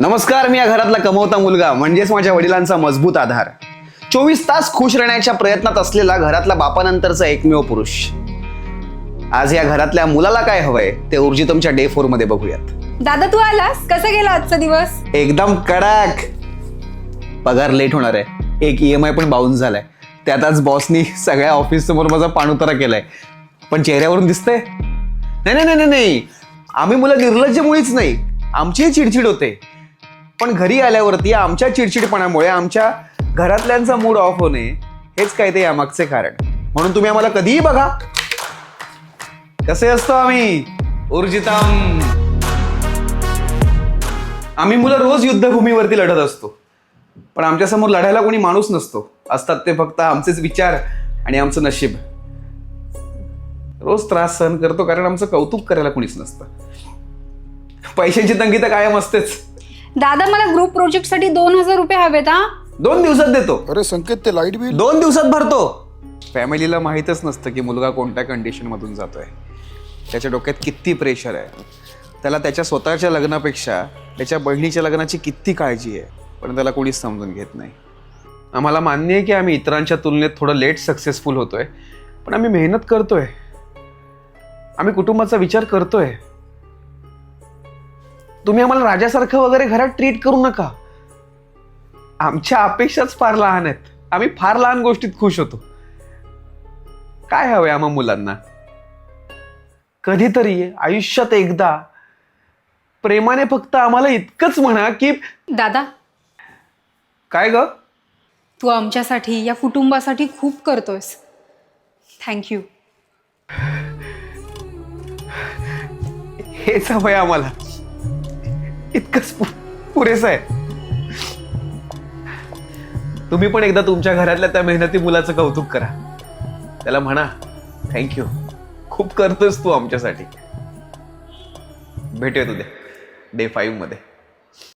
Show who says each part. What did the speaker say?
Speaker 1: नमस्कार मी या घरातला कमवता मुलगा म्हणजेच माझ्या वडिलांचा मजबूत आधार. चोवीस तास खुश राहण्याच्या प्रयत्नात असलेला घरातला बापानंतरचा एकमेव पुरुष. आज या घरातल्या मुलाला काय हवंय ते ऊर्जितमच्या डे फोरमध्ये बघूयात.
Speaker 2: दादा तू आलास? कसा गेला आजचा दिवस?
Speaker 1: एकदम कडक. पगार लेट होणार आहे. एक ई एम आय पण बाउन्स झालाय. त्यात आज बॉसनी सगळ्या ऑफिस समोर माझा पाणउतारा केलाय. पण चेहऱ्यावरून दिसतंय? नाही नाही नाही नाही, नाही. आम्ही मुलं निर्लज्ज मुळीच नाही. आमचीही चिडचिड होते. पण घरी आल्यावरती आमच्या चिडचिडपणामुळे आमच्या घरातल्यांचा मूड ऑफ होणे हेच काय ते यामागचे कारण. म्हणून तुम्ही आम्हाला कधीही बघा. कसे असतो आम्ही? ऊर्जितम. आम्ही मुलं रोज युद्धभूमीवरती लढत असतो. पण आमच्यासमोर लढायला कोणी माणूस नसतो. असतात ते फक्त आमचेच विचार आणि आमचं नशीब. रोज त्रास सहन करतो कारण आमचं कौतुक करायला कोणीच नसतं. पैशांची तंगी तर कायम असतेच.
Speaker 2: दादा मला ग्रुप प्रोजेक्टसाठी दोन हजार रुपये हवेत हा?
Speaker 1: दोन दिवसात देतो.
Speaker 3: अरे संकेत ते लाइट बिल
Speaker 1: दोन दिवसात भरतो. फॅमिलीला माहीतच नसतं की मुलगा कोणत्या कंडिशन मधून जातोय. त्याच्या डोक्यात किती प्रेशर आहे. त्याला त्याच्या स्वतःच्या लग्नापेक्षा त्याच्या बहिणीच्या लग्नाची किती काळजी आहे पण त्याला कोणीच समजून घेत नाही. आम्हाला मान्य आहे की आम्ही इतरांच्या तुलनेत थोडं लेट सक्सेसफुल होतोय पण आम्ही मेहनत करतोय. आम्ही कुटुंबाचा विचार करतोय. तुम्ही आम्हाला राजासारखं वगैरे घरात ट्रीट करू नका. आमच्या अपेक्षाच फार लहान आहेत. आम्ही फार लहान गोष्टीत खुश होतो. काय हवंय आम्हा मुलांना? कधीतरी आयुष्यात एकदा प्रेमाने फक्त आम्हाला इतकंच म्हणा की
Speaker 2: दादा.
Speaker 1: काय ग?
Speaker 2: तू आमच्यासाठी या कुटुंबासाठी खूप करतोयस. थँक्यू
Speaker 1: हेच हवंय आम्हाला. इतकंच पुरेसं आहे. तुम्ही पण एकदा तुमच्या घरातल्या त्या मेहनती मुलाचं कौतुक करा. त्याला म्हणा थँक्यू खूप करतोस तू आमच्यासाठी. भेटूयात उद्या डे फाईव्हमध्ये.